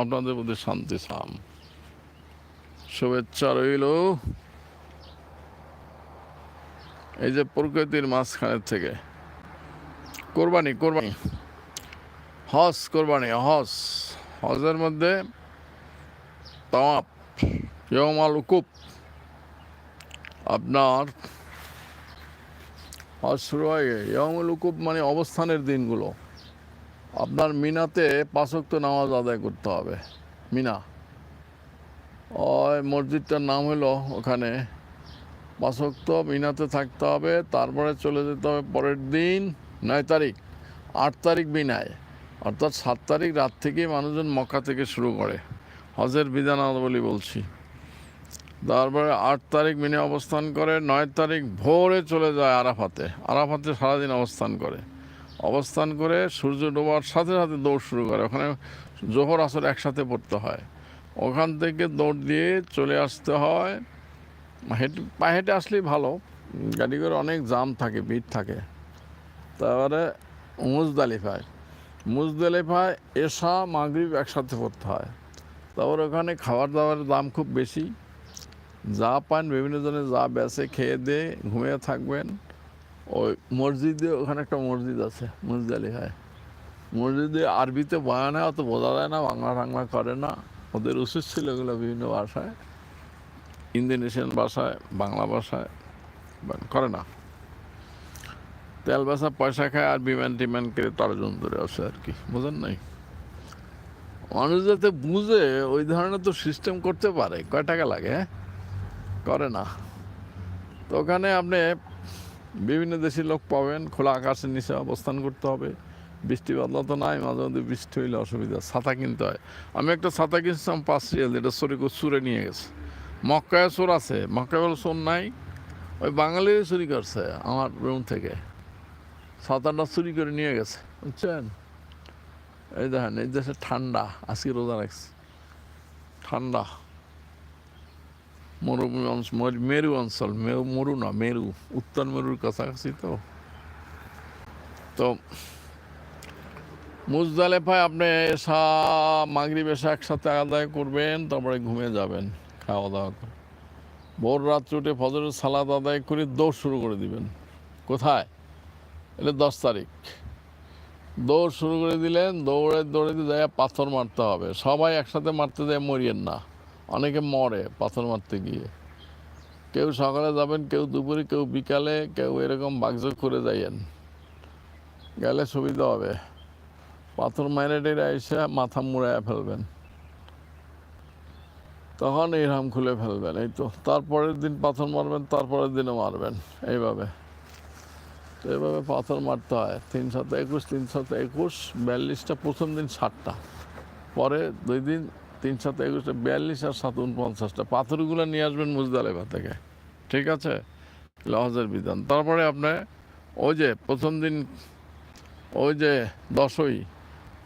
আপনাদের প্রতি শান্তি সাম শুভেচ্ছা রইল। এই যে প্রকৃতির মাঝখানের থেকে। কোরবানি কোরবানি। হজ কোরবানি, হজ। হজের মধ্যে উকুপ আপনার হজ শুরু হয় ইয়মুল মানে অবস্থানের দিনগুলো। আপনার মিনাতে পাঁচক্ত নামাজ আদায় করতে হবে। মিনা। ওই মসজিদটার নাম হলো ওখানে। পাঁচক্ত মিনাতে থাকতে হবে, তারপরে চলে যেতে হবে পরের দিন নয় তারিখ, আট তারিখ বিনায় অর্থাৎ সাত তারিখ রাত থেকেই মানুষজন মক্কা থেকে শুরু করে। হজের বিধানাবলী বলছি। তারপরে আট তারিখ মিনে অবস্থান করে, নয় তারিখ ভোরে চলে যায় আরাফাতে। আরাফাতে সারাদিন অবস্থান করে। অবস্থান করে সূর্য ডোবার সাথে সাথে দৌড় শুরু করে। ওখানে জোহর আসর একসাথে পড়তে হয়। ওখান থেকে দৌড় দিয়ে চলে আসতে হয়। হেঁটে, পায়ে হেঁটে আসলেই ভালো। গাড়ি করে অনেক জাম থাকে, ভিড় থাকে। তারপরে মুজদালিফায়। মুজদালিফায় এসা মাগরিব একসাথে পড়তে হয়। তারপর ওখানে খাবার দাবারের দাম খুব বেশি। যা পান, বিভিন্ন জনে যা বেছে খেয়ে দিয়ে ঘুমিয়ে থাকবেন। ওই মসজিদে ওখানে একটা মসজিদ আছে মুজদালিফায় মসজিদে আরবিতে বয়ান হয়, অত বোঝা যায় না, বাংলা টাংলা করে না। ওদের উচিত ছিল এগুলো বিভিন্ন ভাষায়। ইন্দোনেশিয়ান ভাষায়, বাংলা ভাষায় করে না। তেল বাসা পয়সা খায় আর বিমান টিমান করে তর্জন ধরে আসে আর কি, বোঝেন নাই? মানুষ যাতে বুঝে, ওই ধরনের তো সিস্টেম করতে পারে। কয় টাকা লাগে হ্যাঁ? করে না। তো ওখানে আপনি বিভিন্ন দেশের লোক পাবেন, খোলা আকাশের নিচে অবস্থান করতে হবে। বৃষ্টি বাদলা তো নাই, মাঝে মধ্যে বৃষ্টি হইলে অসুবিধা। ছাতা কিনতে হয়। আমি একটা ছাতা কিনছিলাম পাঁচ রিয়াল এটা চুরি করে চুরে নিয়ে গেছে। মক্কায় চোর আছে, মক্কায় বলে চোর নাই। ওই বাঙালিরই চুরি করছে, আমার রুম থেকে। ছাতাটা চুরি করে নিয়ে গেছে, বুঝছেন? এই দেখেন, এই দেশে ঠান্ডা, আজকে রোজা রাখছে। ঠান্ডা। মরুভূমি অঞ্চল মেরু অঞ্চল মেরু মরু না মেরু উত্তর মেরুর কাছাকাছি তো তো মুজদালেফায় আপনি এসা মাগরিব এসা একসাথে আদায় করবেন তারপরে ঘুমিয়ে যাবেন খাওয়া দাওয়া করে ভোর রাত্রে উঠে ফজরের সালাদ আদায় করে দৌড় শুরু করে দিবেন কোথায় এটা দশ তারিখ দৌড় শুরু করে দিলেন দৌড়ে দৌড়ে যায় পাথর মারতে হবে সবাই একসাথে মারতে যায় মরিয়েন না অনেকে মরে পাথর মারতে গিয়ে। কেউ সকালে যাবেন, কেউ দুপুরে, কেউ বিকালে, কেউ এরকম বাগযোগ করে যাইয়েন। গেলে সুবিধা হবে। পাথর মাইরে টেরে এসে মাথা মুড়াইয়া ফেলবেন। তখন ইরহাম খুলে ফেলবেন। এই তো, তারপরের দিন পাথর মারবেন, তারপরের দিনও মারবেন। এইভাবে। তো এইভাবে পাথর মারতে হয়। তিন শত একুশ, তিন শত একুশ, বিয়াল্লিশটা, প্রথম দিন ষাটটা। পরে দুই দিন তিন শত একুশটা বিয়াল্লিশ আর সাত উনপঞ্চাশটা। পাথরগুলো নিয়ে আসবেন মুজদালেফা থেকে। ঠিক আছে? লহজের বিধান। তারপরে আপনি ওই যে প্রথম দিন ওই যে দশই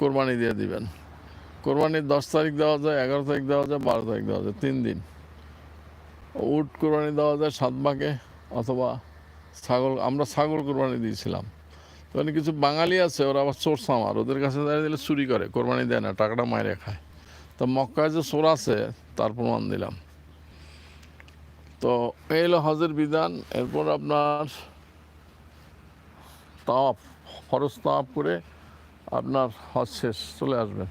কোরবানি দিয়ে দিবেন। কোরবানির দশ তারিখ দেওয়া যায়, এগারো তারিখ দেওয়া যায়, বারো তারিখ দেওয়া যায়, তিন দিন। উট কোরবানি দেওয়া যায় সাত ভাগে অথবা ছাগল, আমরা ছাগল কোরবানি দিয়েছিলাম। তো কিছু বাঙালি আছে, ওরা আবার চোর সামার। ওদের কাছে দাঁড়িয়ে দিলে চুরি করে, কোরবানি দেয় না, টাকাটা মাইরে খায়। তো মক্কায় যে চোর আছে, তার প্রমাণ দিলাম। তো এই হলো হজের বিধান। এরপর আপনার তাওয়াফ, ফরজ তাপ করে আপনার হজ শেষ, চলে আসবেন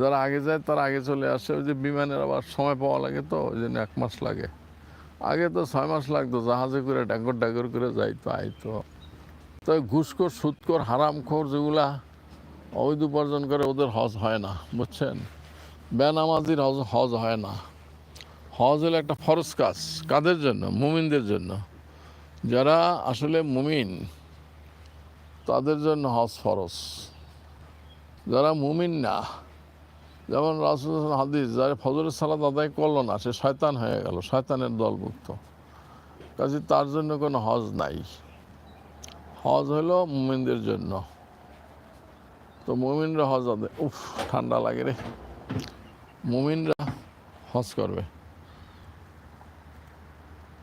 যারা আগে যায়, তারা আগে চলে আসে। ওই যে বিমানের আবার সময় পাওয়া লাগে তো, ওই জন্য এক মাস লাগে। আগে তো ছয় মাস লাগতো, জাহাজে করে ডাকর ডাকর করে যাইতো আইতো তো ঘুষখোর, সুদখোর, হারামখোর যেগুলা অবৈধ উপার্জন করে, ওদের হজ হয় না, বুঝছেন? বেনামাজির হজ হজ হয় না। হজ হলো একটা ফরজ কাজ। কাদের জন্য? মুমিনদের জন্য। যারা আসলে মুমিন, তাদের জন্য হজ ফরজ। যারা মুমিন না, যেমন রাসুল হাদিস, যারা ফজরের সালাদ আদায় করল না, সে শয়তান হয়ে গেল, শয়তানের দলভুক্ত কাজে তার জন্য কোনো হজ নাই। হজ হলো মুমিনদের জন্য। তো মুমিনরা হজ আদায় উফ, ঠান্ডা লাগে রে। মুমিনরা হজ করবে।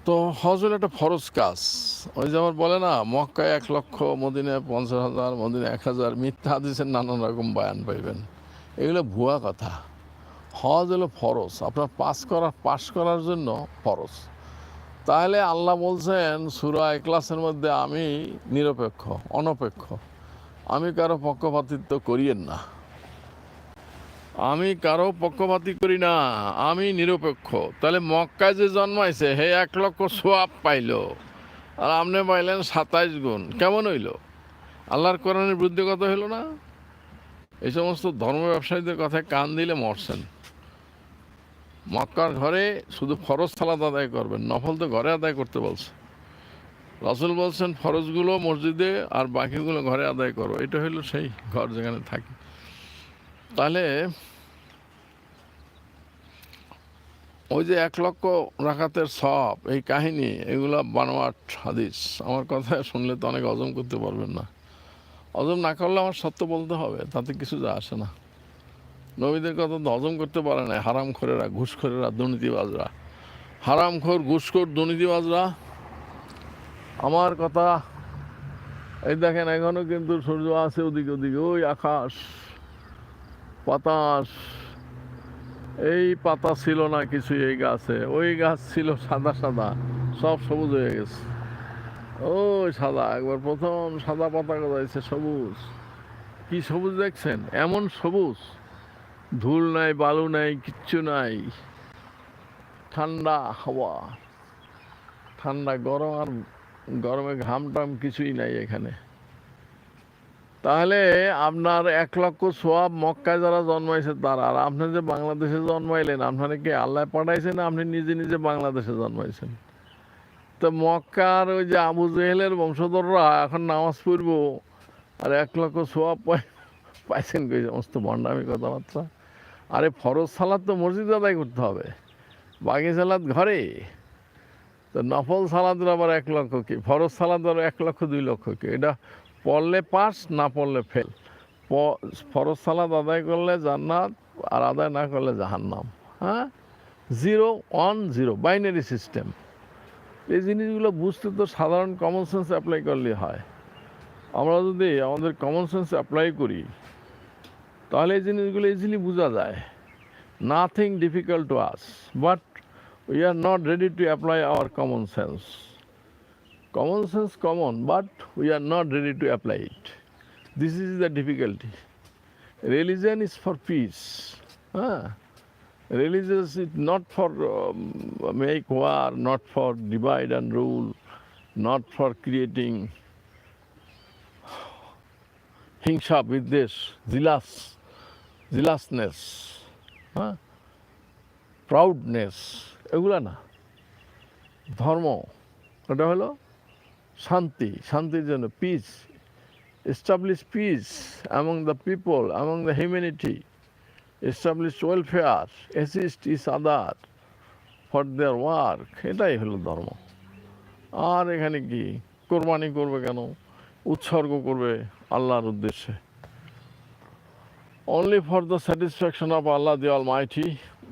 তো হজ হলো একটা ফরজ কাজ। ওই যেমন বলে না, মক্কায় এক লক্ষ মদিনে পঞ্চাশ হাজার মদিনে এক হাজার, মিথ্যা হাদিসের নানান রকম বয়ান পাইবেন। এগুলো ভুয়া কথা। হজ হলো ফরজ। আপনার পাস করার পাস করার জন্য ফরজ। তাহলে আল্লাহ বলছেন, সুরা ক্লাসের মধ্যে আমি নিরপেক্ষ, অনপেক্ষ। আমি কারও পক্ষপাতিত্ব করিয়েন না। আমি কারও পক্ষপাতি করি না, আমি নিরপেক্ষ। তাহলে মক্কায় যে জন্মাইছে, হে এক লক্ষ সোয়াব পাইলো। আর আপনি পাইলেন সাতাইশ গুণ। কেমন হইল? আল্লাহর কোরআনের বিরুদ্ধে কথা হইল না? এই সমস্ত ধর্ম ব্যবসায়ীদের কথায় কান দিলে মরছেন। মক্কার ঘরে শুধু ফরজ সালাদ আদায় করবেন, নফল তো ঘরে আদায় করতে বলছে। রাসুল বলছেন, ফরজগুলো মসজিদে আর বাকিগুলো ঘরে আদায় করো। এটা হইল সেই ঘর যেখানে থাকি। তাহলে ওই যে এক লক্ষ রাখাতের সব, এই কাহিনী, এগুলো বানোয়াট হাদিস। আমার কথা শুনলে তো অনেক হজম করতে পারবেন না। হজম না করলে আমার সত্য বলতে হবে, তাতে কিছু যা আসে না। নবীদের কথা তো হজম করতে পারে না, হারাম খোরেরা ঘুষখোরেরা দুর্নীতিবাজরা। হারামখোর ঘুষখোর দুর্নীতিবাজরা। আমার কথা, এই দেখেন, এখনও কিন্তু সূর্য আছে ওদিকে ওদিকে, ওই আকাশ। বাতাস। এই পাতা ছিল না কিছু এই গাছে। ওই গাছ ছিল সাদা সাদা, সব সবুজ হয়ে গেছে। ওই সাদা, একবার প্রথম সাদা পাতা গজাইছে সবুজ। কি সবুজ দেখছেন? এমন সবুজ। ধুল নাই, বালু নাই, কিচ্ছু নাই। ঠান্ডা হাওয়া। ঠান্ডা গরম আর গরমে ঘাম টাম কিছুই নাই এখানে। তাহলে আপনার এক লক্ষ সোয়াব মক্কায় যারা জন্মাইছে তারা, আর আপনি যে বাংলাদেশে জন্মাইলেন, আপনারা কি আল্লাহ পাঠাইছেন আপনি নিজে নিজে বাংলাদেশে জন্মাইছেন? তো মক্কার ওই যে আবু জেহেলের বংশধররা এখন নামাজ পড়ব, আর এক লক্ষ সোয়াব পাই- পাইছেন কই সমস্ত ভণ্ডামি কথাবার্তা। আরে ফরজ সালাদ তো মসজিদ আদায় করতে হবে, বাকি সালাদ ঘরে। তো নফল সালাদের আবার এক লক্ষ কি? ফরজ সালাদ আবার এক লক্ষ, দুই লক্ষ কি? এটা পড়লে পাস, না পড়লে ফেল ফরজ সালাদ আদায় করলে জান্নাত আর আদায় না করলে জাহান্নাম হ্যাঁ? Zero one zero binary system এই জিনিসগুলো বুঝতে তো সাধারণ কমন সেন্স অ্যাপ্লাই করলে হয়। আমরা যদি আমাদের কমন সেন্স অ্যাপ্লাই করি, তাহলে এই জিনিসগুলো ইজিলি বোঝা যায়। Nothing difficult to us but we are not ready to apply our common sense common sense common but we are not ready to apply it this is the difficulty religion is for peace হ্যাঁ religious is not for make war not for divide and rule not for creating হিংসা, বিদ্বেষ, jealous, জিলাসনেস হ্যাঁ? প্রাউডনেস এগুলা না। ধর্ম, ওটা হলো শান্তি, শান্তির জন্য peace establish peace among the people among the humanity establish welfare assist each other for their work এটাই হলো ধর্ম। আর এখানে কি? কোরবানি করবে কেন? উৎসর্গ করবে আল্লাহর উদ্দেশ্যে। Only for the satisfaction of Allah the almighty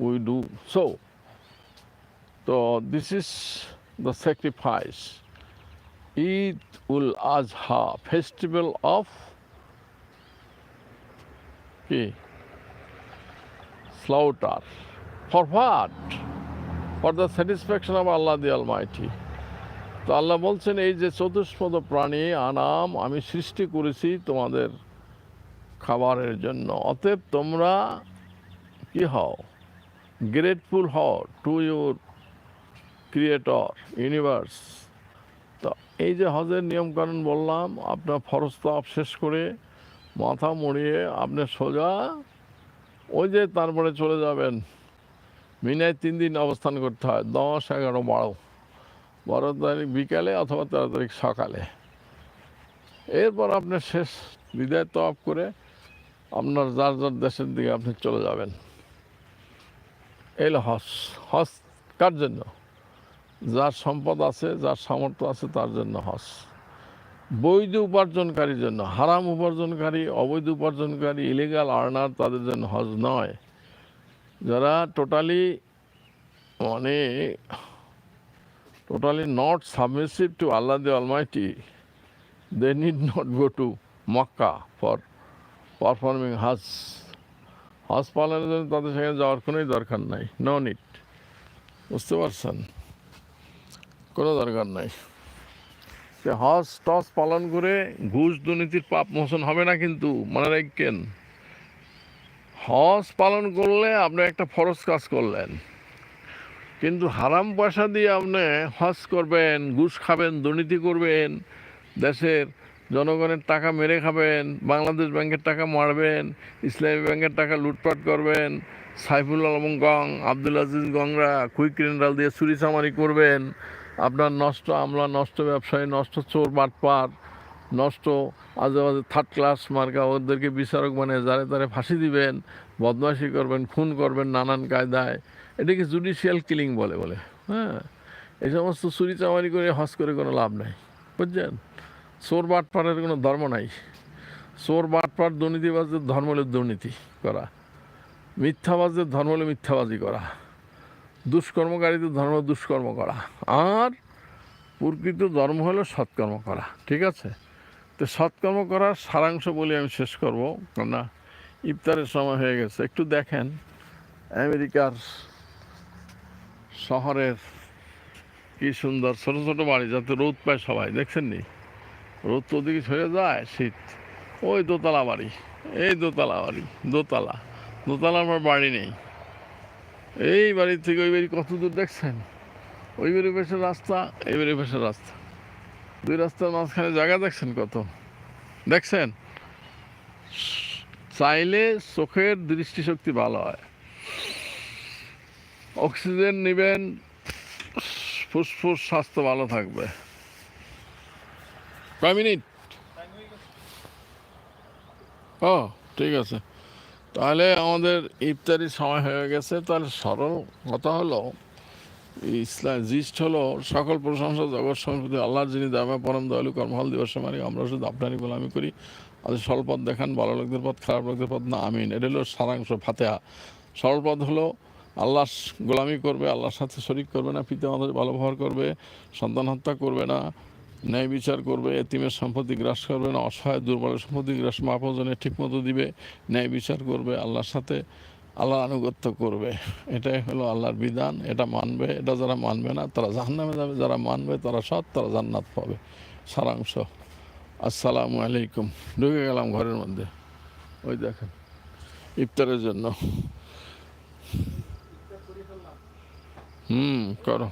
we do so তো this is the sacrifice Eid উল Azha, festival of কি slaughter. For what? For the satisfaction of Allah the Almighty. তো আল্লাহ বলছেন এই যে চতুষ্পদ প্রাণী আনাম আমি সৃষ্টি করেছি তোমাদের খাবারের জন্য অতএব তোমরা কি হও গ্রেটফুল হও টু ইউর ক্রিয়েটর ইউনিভার্স এই যে হজের নিয়মকানুন বললাম, আপনার ফরজ তাপ শেষ করে মাথা মুড়িয়ে আপনি সোজা ওই যে তারপরে চলে যাবেন। মিনায় তিন দিন অবস্থান করতে হয়, দশ, এগারো, বারো। বারো তারিখ বিকালে অথবা তেরো তারিখ সকালে। এরপর আপনি শেষ বিদায় তফ করে আপনার যার যার দেশের দিকে আপনি চলে যাবেন। এলো হস হস কার জন্য? যার সম্পদ আছে, যার সামর্থ্য আছে, তার জন্য হস বৈধ উপার্জনকারীর জন্য, হারাম উপার্জনকারী, অবৈধ উপার্জনকারী ইলিগাল আর্নার তাদের জন্য হজ নয়। যারা টোটালি মানে totally not submissive to Allah the almighty they need not go to Mecca for performing Hajj. হজ পালনের জন্য তাদের সেখানে যাওয়ার কোনোই দরকার নাই নো নিট বুঝতে পারছেন? কোনো দরকার নাই। সে হজ টস পালন করে ঘুষ দুর্নীতির পাপ মোচন হবে না কিন্তু, মনে রাখবেন হজ পালন করলে আপনি একটা ফরজ কাজ করলেন। কিন্তু হারাম পয়সা দিয়ে আপনি হজ করবেন, ঘুষ খাবেন, দুর্নীতি করবেন, দেশের জনগণের টাকা মেরে খাবেন, বাংলাদেশ ব্যাংকের টাকা মারবেন, ইসলামী ব্যাংকের টাকা লুটপাট করবেন, সাইফুল আলম গং, আব্দুল আজিজ গংরা, কুইক রেন্ডাল দিয়ে চুরি চামারি করবেন আপনার নষ্ট আমলা নষ্ট ব্যবসায়ী, নষ্ট চোর, বাটপার, নষ্ট আজে বাজে থার্ড ক্লাস মার্কা, ওদেরকে বিচারক মানে যারে তারে ফাঁসি দিবেন, বদমাশি করবেন, খুন করবেন নানান কায়দায়। এটাকে জুডিশিয়াল কিলিং বলে বলে। হ্যাঁ? এই সমস্ত চুরি চামারি করে হজ করে কোনো লাভ নাই। বুঝছেন? চোর বাটপাড়ের কোনো ধর্ম নাই। চোর বাটপাট দুর্নীতিবাজদের ধর্ম হলো দুর্নীতি করা। মিথ্যাবাজদের ধর্ম হলো মিথ্যাবাজি করা। দুষ্কর্মকারীদের ধর্ম দুষ্কর্ম করা। আর প্রকৃত ধর্ম হলো সৎকর্ম করা, ঠিক আছে? তো সৎকর্ম করার সারাংশ বলে আমি শেষ করব, কেননা ইফতারের সময় হয়ে গেছে। একটু দেখেন, আমেরিকার শহরের কি সুন্দর, ছোটো ছোটো বাড়ি, যাতে রোদ পায় সবাই, দেখছেন নি? রোদ তো ওদিকে হয়ে যায়, শীত। ওই দোতলা বাড়ি, এই দোতলা বাড়ি, দোতলা। দোতলা আমার বাড়ি নেই। এই বাড়ির থেকে ওই বাড়ি কত দূর দেখছেন? ওই বাড়ির পাশে রাস্তা, এই বাড়ির পাশে রাস্তা। দুই রাস্তার মাঝখানে জায়গা দেখছেন কত? দেখছেন? চাইলে চোখের দৃষ্টিশক্তি ভালো হয়। অক্সিজেন নেবেন, ফুসফুস স্বাস্থ্য ভালো থাকবে। কয় মিনিট? ও, ঠিক আছে। তাহলে আমাদের ইফতারির সময় হয়ে গেছে। তাহলে সরল কথা হলো ইসলাম জিস্ট হলো সকল প্রশংসা জগৎ সংস্কৃতি আল্লাহর যিনি দামে পরম দয়ালু কর্মফল দিবসে মারি আমরা শুধু আপনারই গোলামি করি। আমাদের সরল পথ দেখান, ভালো লোকদের পথ, খারাপ লোকদের পথ না, আমিন। এটা হলো সারাংশ ফাতেহা। সরল পথ হলো আল্লাহ গোলামি করবে, আল্লাহর সাথে শরিক করবে না, পিতা আমাদের ভালো ব্যবহার করবে, সন্তান হত্যা করবে না। ন্যায় বিচার করবে, এতিমের সম্পত্তি গ্রাস করবে না, অসহায় দুর্বলের সম্পত্তি গ্রাস মাপজনে ঠিকমতো দিবে, ন্যায় বিচার করবে, আল্লাহর সাথে আল্লাহর আনুগত্য করবে। এটাই হলো আল্লাহর বিধান, এটা মানবে, এটা যারা মানবে না, তারা জাহান্নামে যাবে, যারা মানবে তারা সৎ, তারা জান্নাত পাবে। সারাংশ। আসসালামু আলাইকুম। ঢুকে গেলাম ঘরের মধ্যে। ওই দেখেন, ইফতারের জন্য। হুম, করো।